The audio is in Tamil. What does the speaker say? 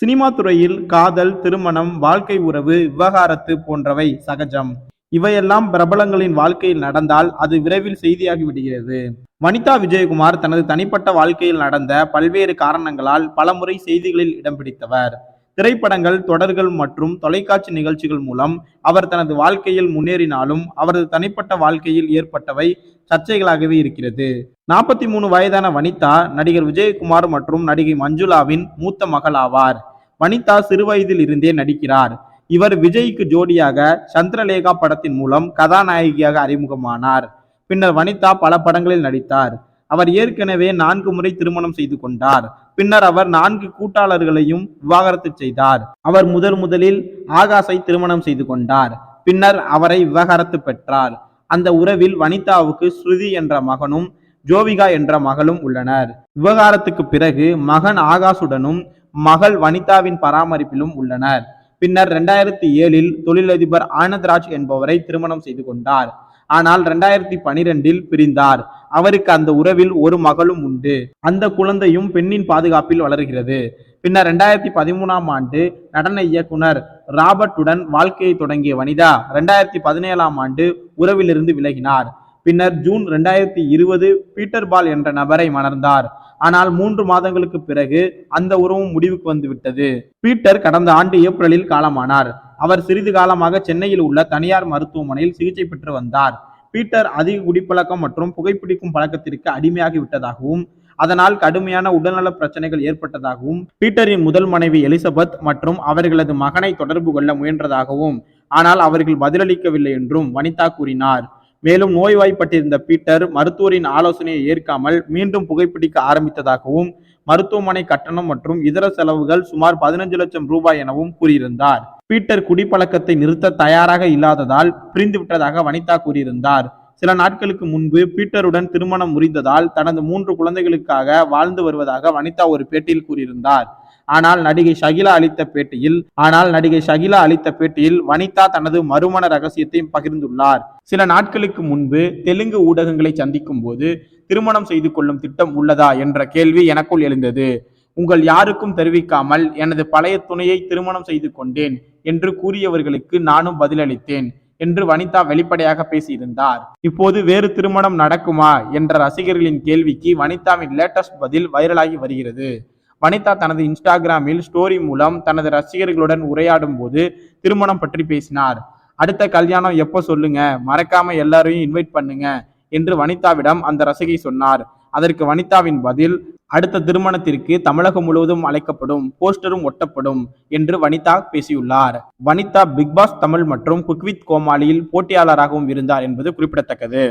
சினிமா துறையில் காதல் திருமணம் வாழ்க்கை உறவு விவகாரத்து போன்றவை சகஜம். இவையெல்லாம் பிரபலங்களின் வாழ்க்கையில் நடந்தால் அது விரைவில் செய்தியாகி விடுகிறது. வனிதா விஜயகுமார் தனது தனிப்பட்ட வாழ்க்கையில் நடந்த பல்வேறு காரணங்களால் பலமுறை செய்திகளில் இடம் பிடித்தவர். திரைப்படங்கள் தொடர்கள் மற்றும் தொலைக்காட்சி நிகழ்ச்சிகள் மூலம் அவர் தனது வாழ்க்கையில் முன்னேறினாலும் அவரது தனிப்பட்ட வாழ்க்கையில் ஏற்பட்டவை சர்ச்சைகளாகவே இருக்கிறது. நாற்பத்தி மூணு வயதான வனிதா நடிகர் விஜயகுமார் மற்றும் நடிகை மஞ்சுளாவின் மூத்த மகள் ஆவார். வனிதா சிறுவயதில் இருந்தே நடிக்கிறார். இவர் விஜய்க்கு ஜோடியாக சந்திரலேகா படத்தின் மூலம் கதாநாயகியாக அறிமுகமானார். பின்னர் வனிதா பல படங்களில் நடித்தார். அவர் ஏற்கனவே நான்கு முறை திருமணம் செய்து கொண்டார். பின்னர் அவர் நான்கு கூட்டாளர்களையும் விவாகரத்து செய்தார். அவர் முதல் முதலில் ஆகாஷை திருமணம் செய்து கொண்டார். பின்னர் அவரை விவாகரத்து பெற்றார். அந்த உறவில் வனிதாவுக்கு ஸ்ருதி என்ற மகனும் ஜோவிகா என்ற மகளும் உள்ளனர். விவகாரத்துக்கு பிறகு மகன் ஆகாஷுடனும் மகள் வனிதாவின் பராமரிப்பிலும் உள்ளனர். பின்னர் ரெண்டாயிரத்தி ஏழில் தொழிலதிபர் ஆனந்த்ராஜ் என்பவரை திருமணம் செய்து கொண்டார். ஆனால் ரெண்டாயிரத்தி பனிரெண்டில் பிரிந்தார். அவருக்கு அந்த உறவில் ஒரு மகளும் உண்டு. அந்த குழந்தையும் பெண்ணின் பாதுகாப்பில் வளர்கிறது. பின்னர் ரெண்டாயிரத்தி பதிமூணாம் ஆண்டு நடன இயக்குனர் ராபர்ட்டுடன் வாழ்க்கையை தொடங்கிய வனிதா ரெண்டாயிரத்தி பதினேழாம் ஆண்டு உறவிலிருந்து விலகினார். பின்னர் ஜூன் ரெண்டாயிரத்தி இருபது பீட்டர் பால் என்ற நபரை மணர்ந்தார் ஆனால் மூன்று மாதங்களுக்கு பிறகு அந்த உறவும் முடிவுக்கு வந்துவிட்டது. பீட்டர் கடந்த ஆண்டு ஏப்ரலில் காலமானார். அவர் சிறிது காலமாக சென்னையில் உள்ள தனியார் மருத்துவமனையில் சிகிச்சை பெற்று வந்தார். பீட்டர் அதிக குடிப்பழக்கம் மற்றும் புகைப்பிடிக்கும் பழக்கத்திற்கு அடிமையாகி விட்டதாகவும் அதனால் கடுமையான உடல்நல பிரச்சனைகள் ஏற்பட்டதாகவும் பீட்டரின் முதல் மனைவி எலிசபெத் மற்றும் அவர்களது மகனை தொடர்பு கொள்ள முயன்றதாகவும் ஆனால் அவர்கள் பதிலளிக்கவில்லை என்றும் வனிதா கூறினார். மேலும் நோய்வாய்ப்பட்டிருந்த பீட்டர் மருத்துவரின் ஆலோசனையை ஏற்காமல் மீண்டும் புகைப்பிடிக்க ஆரம்பித்ததாகவும் மருத்துவமனை கட்டணம் மற்றும் இதர செலவுகள் சுமார் பதினஞ்சு லட்சம் ரூபாய் எனவும் கூறியிருந்தார். பீட்டர் குடிப்பழக்கத்தை நிறுத்த தயாராக இல்லாததால் பிரிந்து விட்டதாக வனிதா கூறியிருந்தார். சில நாட்களுக்கு முன்பு பீட்டருடன் திருமணம் முறிந்ததால் தனது மூன்று குழந்தைகளுக்காக வாழ்ந்து வருவதாக வனிதா ஒரு பேட்டியில் கூறியிருந்தார். ஆனால் நடிகை ஷகிலா அளித்த பேட்டியில் ஆனால் நடிகை ஷகிலா அளித்த பேட்டியில் வனிதா தனது மறுமண ரகசியத்தையும் பகிர்ந்துள்ளார். சில நாட்களுக்கு முன்பு தெலுங்கு ஊடகங்களை சந்திக்கும் போது திருமணம் செய்து கொள்ளும் திட்டம் உள்ளதா என்ற கேள்வி எனக்குள் எழுந்தது. உங்கள் யாருக்கும் தெரிவிக்காமல் எனது பழைய துணையை திருமணம் செய்து கொண்டேன் என்று கூறியவர்களுக்கு நானும் பதிலளித்தேன். என்று வனிதா வெளிப்படையாக பேசியிருந்தார். இப்போது வேறு திருமணம் நடக்குமா என்ற ரசிகர்களின் கேள்விக்கு வனிதாவின் லேட்டஸ்ட் பதில் வைரலாகி வருகிறது. வனிதா தனது இன்ஸ்டாகிராமில் ஸ்டோரி மூலம் தனது ரசிகர்களுடன் உரையாடும் போது திருமணம் பற்றி பேசினார். அடுத்த கல்யாணம் எப்போ சொல்லுங்க மறக்காம எல்லாரையும் இன்வைட் பண்ணுங்க என்று வனிதாவிடம் அந்த ரசிகை சொன்னார். அதற்கு வனிதாவின் பதில் அடுத்த திருமணத்திற்கு தமிழகம் முழுவதும் அழைக்கப்படும் போஸ்டரும் ஒட்டப்படும் என்று வனிதா பேசியுள்ளார். வனிதா பிக் பாஸ் தமிழ் மற்றும் குக்வித் கோமாளியில் போட்டியாளராகவும் இருந்தார் என்பது குறிப்பிடத்தக்கது.